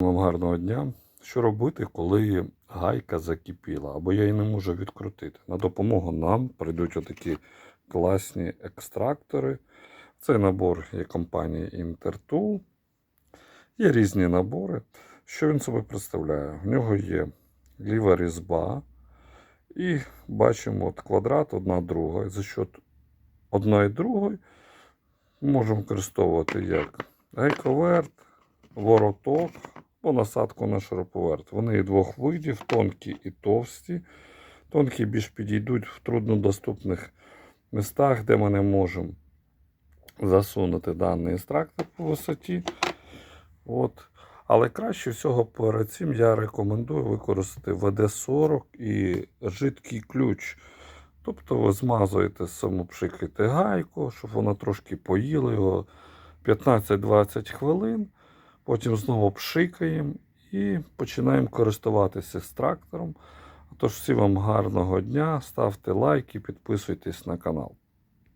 Вам гарного дня. Що робити, коли гайка закипіла, або я її не можу відкрутити? На допомогу нам прийдуть отакі класні екстрактори. Цей набор є компанії Intertool. Є різні набори. Що він собі представляє? В нього є ліва різьба. І бачимо от квадрат, одна друга. За счет одної другої можемо використовувати як гайковерт, вороток або насадку на шуруповерт. Вони є двох видів, тонкі і товсті. Тонкі більш підійдуть в труднодоступних містах, де ми не можемо засунути даний екстрактор по висоті. От. Але краще всього перед цим я рекомендую використати ВД-40 і жидкий ключ. Тобто ви змазуєте самопшикаєте гайку, щоб вона трошки поїла його 15-20 хвилин. Потім знову пшикаємо і починаємо користуватися екстрактором. Тож всім вам гарного дня, ставте лайки, підписуйтесь на канал.